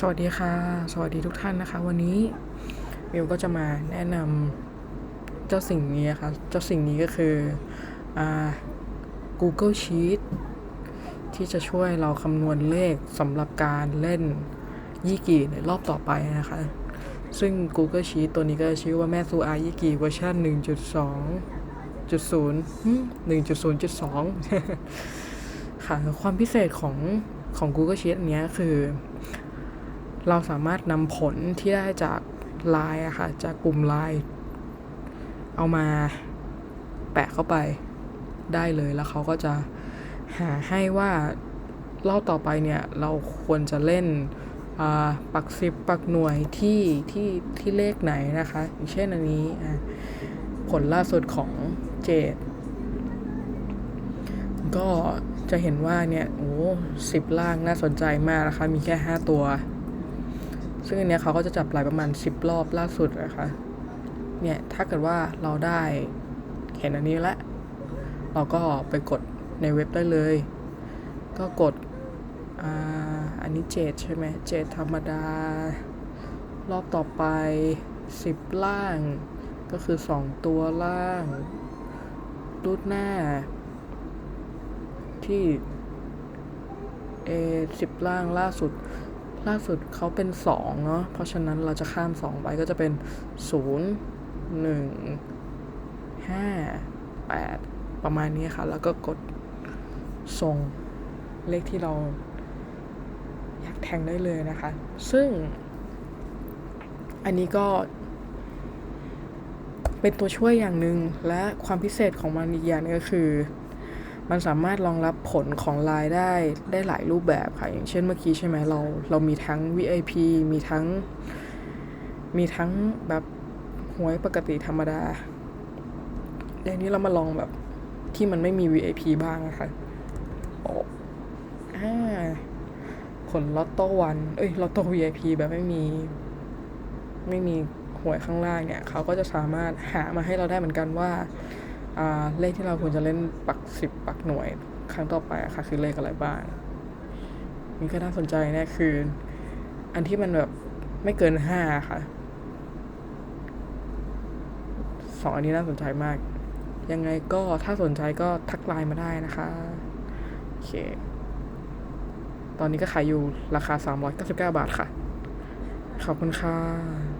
สวัสดีค่ะ สวัสดีทุกท่านนะคะ วันนี้มิวก็จะมาแนะนำเจ้าสิ่งนี้นะคะเจ้าสิ่งนี้ก็คืออ Google Sheet ที่จะช่วยเราคำนวณเลขสำหรับการเล่นยี่กีในรอบต่อไปนะคะ ซึ่ง Google Sheet ตัวนี้ก็ชื่อว่าแม่ซูอายี่กีเวอร์ชัน1.2จุดศูนย์หนึ่งจุดศูนย์จุดสองค่ะ ความพิเศษของของ Google Sheet อันนี้คือ เราสามารถนำผลที่ได้จากไลน์อะค่ะจากกลุ่มไลน์เอามาแปะเข้าไปได้เลยแล้วเขาก็จะหาให้ว่า รอบต่อไปเนี่ย เราควรจะเล่นปักสิบปักหน่วยที่ที่ที่เลขไหนนะคะอย่างเช่นอันนี้ผลล่าสุดของเจดก็จะเห็นว่าเนี่ย โอ้สิบล่างน่าสนใจมากนะคะ มีแค่ 5 ตัว ซึ่งอันเนี้ยเขาก็จะจับลายประมาณ 10 รอบล่าสุดนะคะเนี่ยถ้าเกิดว่าเราได้เห็นอันนี้แล้วเราก็ไปกดในเว็บได้เลย ก็กดออันนี้เจดใช่ไหมเจดธรรมดา รอบต่อไป 10 ล่าง ก็คือ 2 ตัวล่างรูดหน้า ที่เอสิบล่างล่าสุด ล่าสุดเขาเป็นสองเนาะเพราะฉะนั้นเราจะข้ามสองไปก็จะเป็นศูนย์หนึ่งห้าแปดประมาณนี้ค่ะ แล้วก็กดส่งเลขที่เราอยากแทงได้เลยนะคะ ซึ่ง อันนี้ก็ เป็นตัวช่วยอย่างหนึ่งและความพิเศษของมันอีกอย่างหนึงก็คือ มันสามารถรองรับผลของไลน์ได้ได้หลายรูปแบบค่ะ อย่างเช่นเมื่อกี้ใช่ไหมเราเรามีทั้ง VIP มีทั้ง มีทั้งแบบหวยปกติธรรมดาอย่างนี้เรามาลองแบบที่มันไม่มี VIP บ้างนะคะโอ้อ่าผลลอตโต้วัน เอ้ยลอตโต้ VIP แบบไม่มี ไม่มีหวยข้างล่างเนี่ย เขาก็จะสามารถหามาให้เราได้เหมือนกันว่า เลขที่เราควรจะเล่นปักสิบปักหน่วยครั้งต่อไปอะค่ะคือเลขอะไรบ้างนี่ก็น่าสนใจแน่คือ อันที่มันแบบไม่เกินห้าค่ะสองอันนี้น่าสนใจมาก ยังไงก็ถ้าสนใจก็ทักไลน์มาได้นะคะโอเค ตอนนี้ก็ขายอยู่ราคา 399 บาทค่ะ ขอบคุณค่ะ